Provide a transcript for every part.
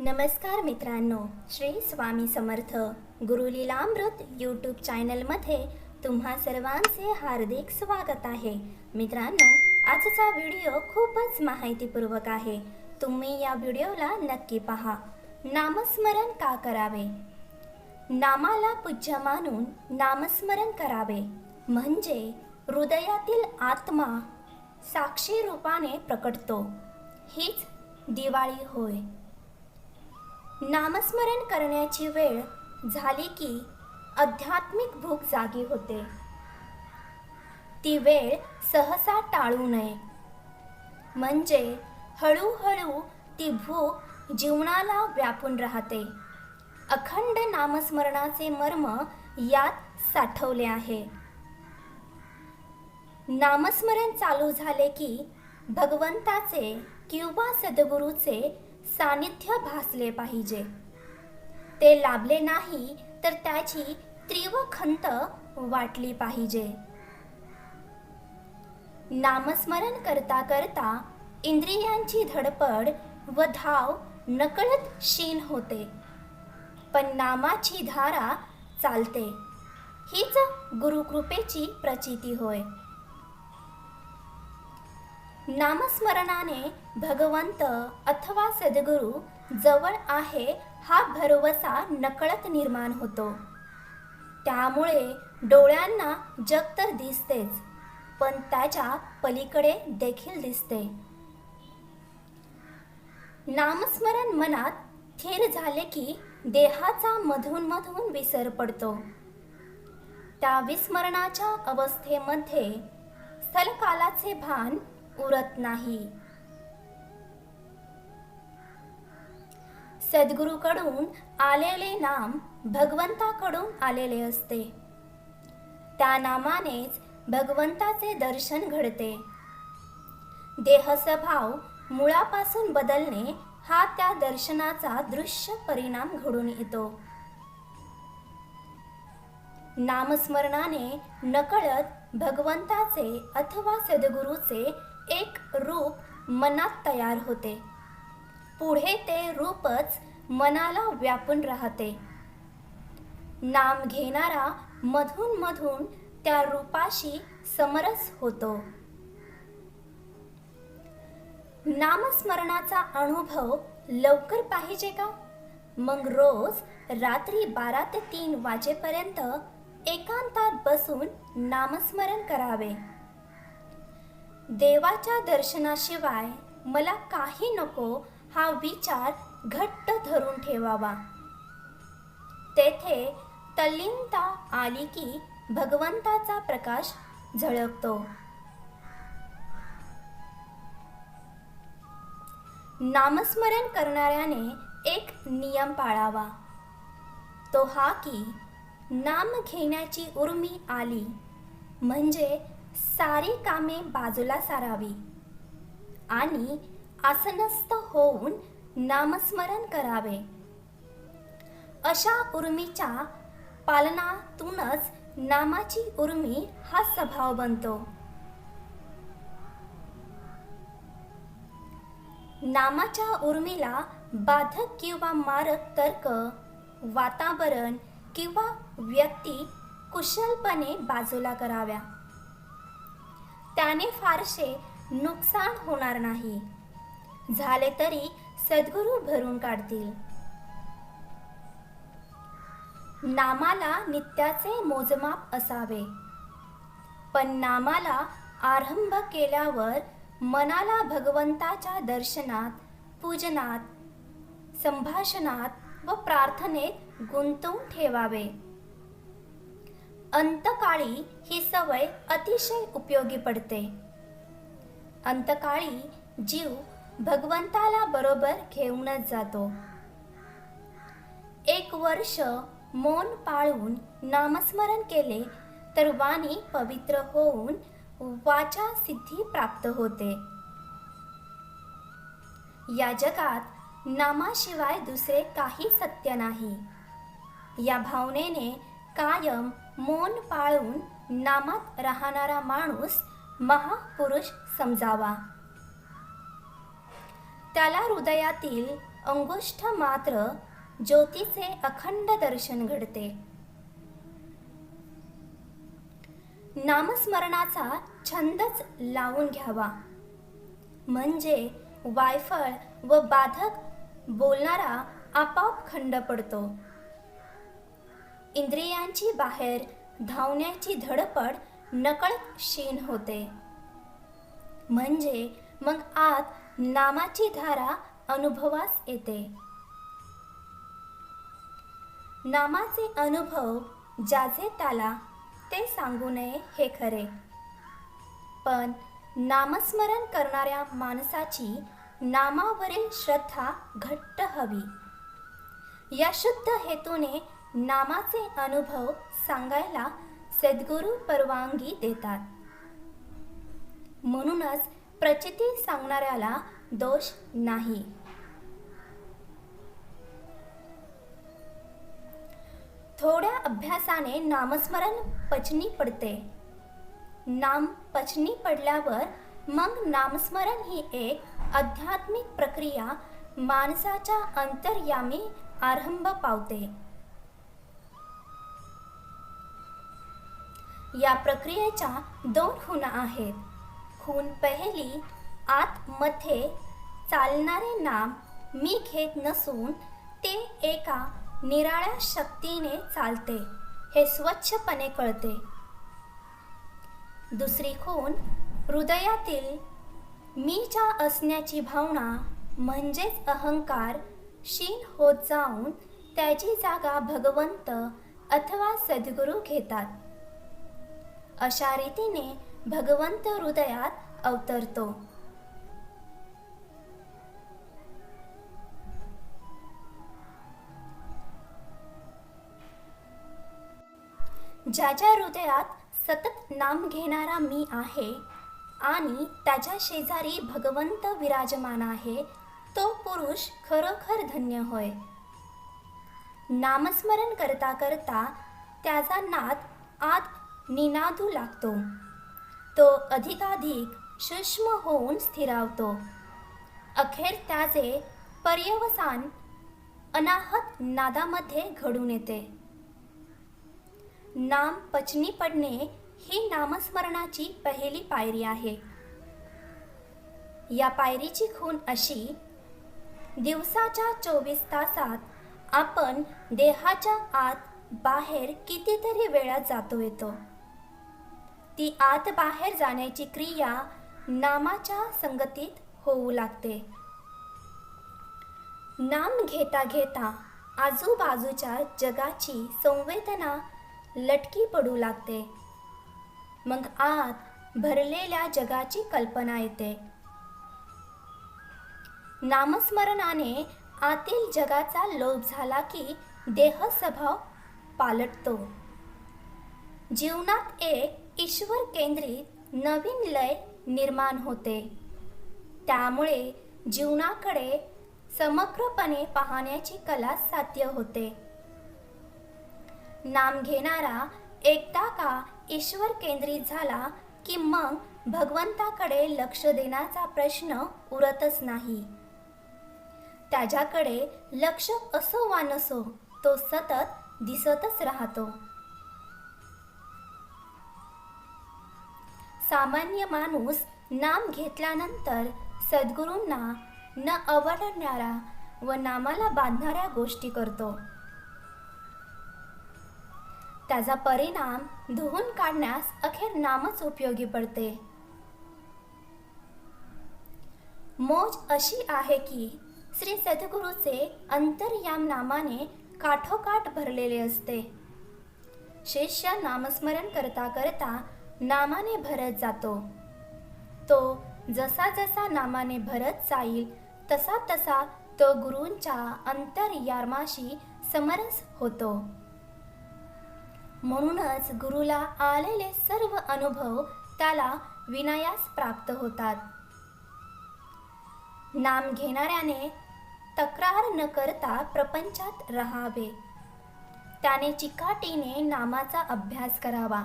नमस्कार मित्रांनो श्री स्वामी समर्थ गुरुलीलामृत यूट्यूब चॅनलमध्ये तुम्हा सर्वांचे हार्दिक स्वागत आहे. मित्रांनो आजचा व्हिडिओ खूपच माहितीपूर्वक आहे. तुम्ही या व्हिडिओला नक्की पहा. नामस्मरण का करावे? नामाला पूज्य मानून नामस्मरण करावे. म्हणजे हृदयातील आत्मा साक्षी रूपाने प्रकटतो. हीच दिवाळी होय. नामस्मरण करण्याची वेळ झाली की आध्यात्मिक भूक जागी होते. ती वेळ सहसा टाळू नये. म्हणजे हळूहळू ती भूक जीवनाला व्यापून राहते. अखंड नामस्मरणाचे मर्म यात साठवले आहे. नामस्मरण चालू झाले की भगवंताचे किंवा सद्गुरूचे सानिध्य भासले पाहिजे. ते लाभले नाही तर त्याची तीव्र खंत वाटली पाहिजे. नामस्मरण करता करता इंद्रियांची धडपड व धाव नकळत क्षीण होते. पण नामाची धारा चालते. हीच गुरुकृपेची प्रचिती होय. नामस्मरणाने भगवंत अथवा सद्गुरू जवळ आहे हा भरवसा नकळत निर्माण होतो. त्यामुळे डोळ्यांना जग तर दिसतेच पण त्याच्या पलीकडे देखील दिसते. नामस्मरण मनात थिर झाले की देहाचा मधून मधून विसर पडतो. त्या विस्मरणाच्या अवस्थेमध्ये स्थलकालाचे भान उरत नाही. सद्गुरूकडून आलेले नाम भगवंताकडून आलेले असते. त्या नामानेच भगवंताचे दर्शन घडते. देहस्वभाव मुळापासून बदलणे हा त्या दर्शनाचा दृश्य परिणाम घडून येतो. नामस्मरणाने नकळत भगवंताचे अथवा सद्गुरूचे एक रूप मनात तयार होते. पुढे ते रूपच मनाला व्यापून राहते. नाम घेणारा मधून मधून त्या रूपाशी समरस होतो. नामस्मरणाचा अनुभव लवकर पाहिजे का? मग रोज रात्री बारा ते तीन वाजेपर्यंत एकांतात बसून नामस्मरण करावे. देवाच्या दर्शनाशिवाय मला काही नको हा विचार घट्ट धरून ठेवावा. तेथे तल्लीनता आली की भगवंताचा प्रकाश झळकतो. नामस्मरण करणाऱ्याने एक नियम पाळावा. तो हा की नाम घेण्याची उर्मी आली. म्हणजे सारी कामे बाजूला सारावी. आणि आसनस्थ होऊन नामस्मरण करावे. अशा उर्मीच्या पालनातूनच नामाची उर्मी हा स्वभाव बनतो. नामाच्या उर्मीला बाधक किंवा मारक तर्क वातावरण किंवा व्यक्ती कुशलपणे बाजूला कराव्या. त्याने फारसे नुकसान होणार नाही. झाले तरी सद्गुरू भरून काढतील. नामाला नित्याचे मोजमाप असावे. पण नामाला आरंभ केल्यावर मनाला भगवंताच्या दर्शनात पूजनात संभाषणात व प्रार्थनेत गुंतवून ठेवावे. अंतकाळी ही सवय अतिशय उपयोगी पडते. अंतकाळी जीव भगवंताला बरोबर घेऊनच जातो. एक वर्ष मौन पाळून नामस्मरण केले तर वाणी पवित्र होऊन वाचा सिद्धी प्राप्त होते. या जगात नामाशिवाय दुसरे काही सत्य नाही. या भावनेने कायम मौन पाळून नामात राहणारा माणूस महापुरुष समजावा. त्याला हृदयातील अंगुष्ठ मात्र ज्योतीचे अखंड दर्शन घडते. नामस्मरणाचा छंदच लावून घ्यावा. म्हणजे वायफळ व बाधक बोलणारा आपाप खंड पडतो. इंद्रियांची बाहेर धावण्याची धडपड नकळत क्षीण होते. म्हणजे मग आत नामाची धारा अनुभवास येते. नामाचे अनुभव ज्याचे त्याला ते सांगू नये हे खरे. पण नामस्मरण करणाऱ्या माणसाची नामावरील श्रद्धा घट्ट हवी. या शुद्ध हेतूने नामाचे अनुभव सांगायला सद्गुरू परवानगी देतात. म्हणूनच प्रचिती सांगणाऱ्याला दोष नाही. थोड्या अभ्यासाने नामस्मरण पचनी पडते. नाम पचनी पडल्यावर मग नामस्मरण ही एक आध्यात्मिक प्रक्रिया माणसाच्या अंतर्यामी आरंभ पावते. या प्रक्रियेच्या दोन खुणा आहेत. खून पहिली आतमध्ये चालणारे नाम मी घेत नसून ते एका निराळ्या शक्तीने चालते हे स्वच्छपणे कळते. दुसरी खून हृदयातील मीच्या असण्याची भावना म्हणजेच अहंकार क्षीण होत जाऊन त्याची जागा भगवंत अथवा सद्गुरू घेतात. अशा रीतीने भगवंत हृदयात अवतरतो. ज्याच्या हृदयात सतत नाम घेणारा मी आहे आणि त्याच्या शेजारी भगवंत विराजमान आहे तो पुरुष खरोखर धन्य होय. नामस्मरण करता करता त्याचा नाद आत निनादू लागतो. तो अधिकाधिक सूक्ष्म होऊन स्थिरावतो. अखेर त्याचे पर्यवसान अनाहत नादामध्ये घडून येते. नाम पचनी पडणे ही नामस्मरणाची पहिली पायरी आहे. या पायरीची खूण अशी दिवसाच्या चोवीस तासात आपण देहाच्या आत बाहेर कितीतरी वेळा जातो येतो. ती आत बाहेर जाण्याची क्रिया नामाच्या संगतीत होऊ लागते. नाम घेता घेता आजूबाजूच्या जगाची संवेदना लटकी पडू लागते. मग आत भरलेल्या जगाची कल्पना येते. नामस्मरणाने आतील जगाचा लोभ झाला की देह स्वभाव पालटतो. जीवनात एक ईश्वर केंद्रित नवीन लय निर्माण होते. त्यामुळे जीवनाकडे समग्रपणे पाहण्याची कला साध्य होते. नाम घेणारा एकदा का ईश्वर केंद्रित झाला की मग भगवंताकडे लक्ष देण्याचा प्रश्न उरतच नाही. त्याच्याकडे लक्ष असो वा नसो तो सतत दिसतच राहतो. सामान्य माणूस नाम घेतल्यानंतर सद्गुरूंना न आवडणाऱ्या व नामाला बांधणाऱ्या गोष्टी करतो. त्याचा परिणाम धुवून काढण्यास अखेर नामच उपयोगी पडते. मोज अशी आहे की श्री सद्गुरूचे अंतर्याम नामाने काठोकाठ भरलेले असते. शिष्य नामस्मरण करता करता नामाने भरत जातो. तो जसा जसा नामाने भरत जाईल तसा तसा तो गुरूंच्या अंतरयार्माशी समरस होतो. म्हणूनच गुरुला आलेले सर्व अनुभव त्याला विनायास प्राप्त होतात. नाम घेणाऱ्याने तक्रार न करता प्रपंचात राहावे. त्याने चिकाटीने नामाचा अभ्यास करावा.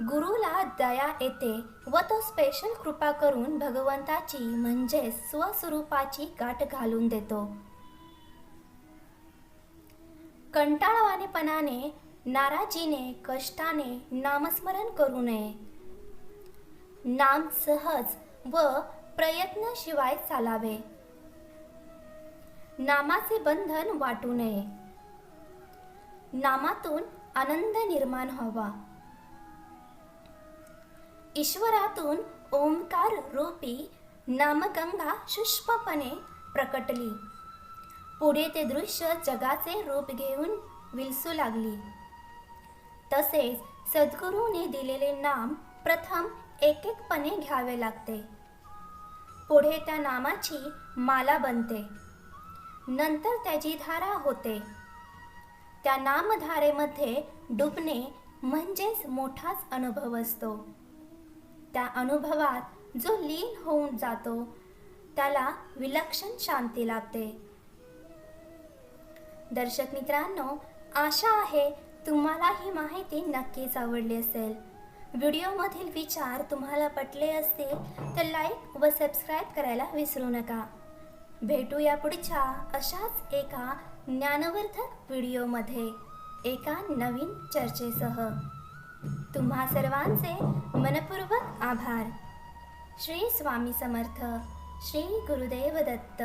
गुरुला दया येते व तो स्पेशल कृपा करून भगवंताची म्हणजे स्वस्वरूपाची गाठ घालून देतो. कंटाळवाणेपणाने नाराजीने कष्टाने नामस्मरण करू नये. नाम सहज व प्रयत्नाशिवाय चालावे. नामाचे बंधन वाटू नये. नामातून आनंद निर्माण व्हावा. ईश्वरातून ओंकार रूपी नामगंगा शुष्पपणे प्रकटली. पुढे ते दृश्य जगाचे रूप घेऊन विलसू लागली. तसेच सद्गुरूने दिलेले नाम प्रथम एक एकपणे घ्यावे लागते. पुढे त्या नामाची माला बनते. नंतर त्याची धारा होते. त्या नामधारेमध्ये डुबणे म्हणजेच मोठाच अनुभव असतो. त्या अनुभवात जो लीन होऊन जातो त्याला विलक्षण शांती लाभते. दर्शक मित्रांनो आशा आहे तुम्हाला ही माहिती नक्कीच आवडली असेल. व्हिडिओमधील विचार तुम्हाला पटले असतील तर लाईक व सबस्क्राईब करायला विसरू नका. भेटूया पुढच्या अशाच एका ज्ञानवर्धक व्हिडिओमध्ये एका नवीन चर्चेसह. तुम्हा सर्वांचे मनपूर्वक आभार. श्री स्वामी समर्थ श्री गुरुदेव दत्त.